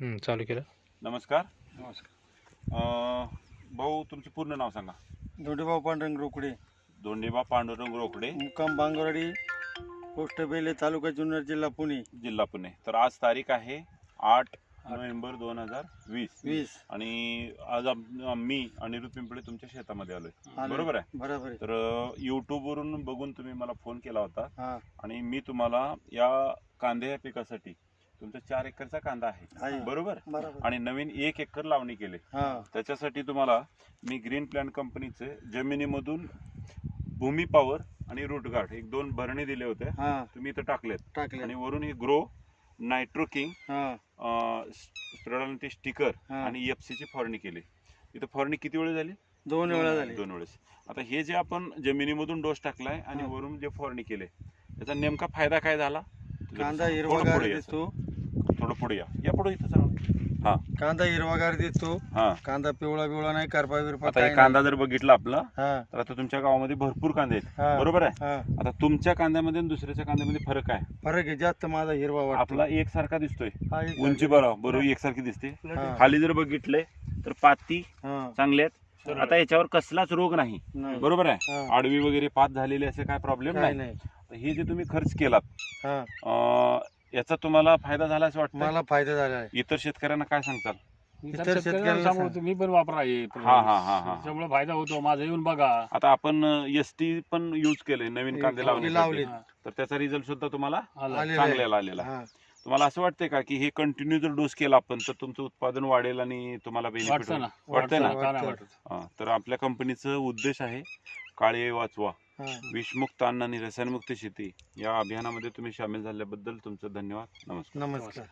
हं, चालू केलं. नमस्कार. नमस्कार अं, भाऊ तुमचं पूर्ण नाव सांगा. धोंडीभाऊ पांडुरंग रोकडे. दोंडेबा पांडुरंग रोकडे. मुक्काम बांगवाडी पोस्ट बेले तालुका जुन्नर जिल्हा पुणे. जिल्हा पुणे. तर आज तारीख आहे आठ नोव्हेंबर दोन हजार वीस. वीस. आणि आज आम- मी अनिरुद्ध पिंपळे तुमच्या शेतामध्ये आलोय. आले. बरोबर आहे? बरोबर आहे. तर युट्यूब वरून बघून तुम्ही मला फोन केला होता. हा. आणि मी तुम्हाला या कांदे या पिकासाठी तुमचा चार एकरचा कांदा आहे. बरोबर? आणि नवीन एक एकर लावणी केली. हा. त्याच्यासाठी तुम्हाला मी ग्रीन प्लॅन कंपनीचे जमिनीमधून भूमी पॉवर आणि रूट गार्ड एक दोन भरणी दिले होते. तुम्ही इथं टाकलेत. टाकले आणि वरून हे ग्रो नायट्रो किंग हा. स्प्रडालिटी स्टिकर. आणि एफ ची फवारणी केली. इथं फवारणी किती वेळ झाली? दोन वेळा झाले. दोन वेळेस. आता हे जे आपण जमिनीमधून डोस टाकलाय आणि. वरून जे फवारणी केले त्याचा नेमका फायदा काय झाला? कांदा या, दिसतो. पुढे या. या पुढे इथं चांगलं हा. कांदा हिरवागार दिसतो हा. कांदा पिवळा पिवळा नाही करपा बिरपा आता कांदा जर बघितला आपला. हा. तर आता तुमच्या गावामध्ये भरपूर कांदे आहेत. बरोबर आहे? हा. आता तुमच्या कांद्यामध्ये आणि दुसऱ्याच्या कांद्यामध्ये फरक आहे फरक आहे जास्त माझा हिरवा वाटतो. आपला एकसारखा दिसतोय. हा, एक उंची बरोबर बरोबर एकसारखी दिसते. हा. खाली जर बघितले तर पाती हा. चांगले आहेत. आता याच्यावर कसलाच रोग नाही. नाही. बरोबर आहे? हा. आडवी वगैरे पात झालेले असे काय प्रॉब्लेम नाही. नाही. हे जे तुम्ही खर्च केलात हा. अं, याचा तुम्हाला फायदा झाला असं वाटतं मला फायदा झाला आहे. इतर शेतकऱ्यांना काय सांगताल? इतर इतर शेतकऱ्यांना सांगू. तुम्ही पण वापरा हे हा हा हा हा. त्याच्यामुळे फायदा होतो. माझा येऊन बघा. आता आपण एस टी पण यूज केले नवीन कांदे लावले. लावले हा, तर त्याचा रिझल्ट सुद्धा तुम्हाला आलं. आलेलं आहे. चांगल्याला आलेला आहे. हा. तुम्हाला असं वाटतंय का की हे कंटिन्यू जर डोस केला आपण तर तुमचं उत्पादन वाढेल आणि तुम्हाला बेनिफिट वाटतं ना. वाटतंय ना? का नाही वाटतं. वाटत तर आपल्या कंपनीचं उद्देश आहे काळे वाचवा. विषमुक्त अन्न आणि रसायनमुक्त शेती या अभियानामध्ये तुम्ही सामील झाल्याबद्दल तुमचं धन्यवाद. नमस्कार. नमस्कार.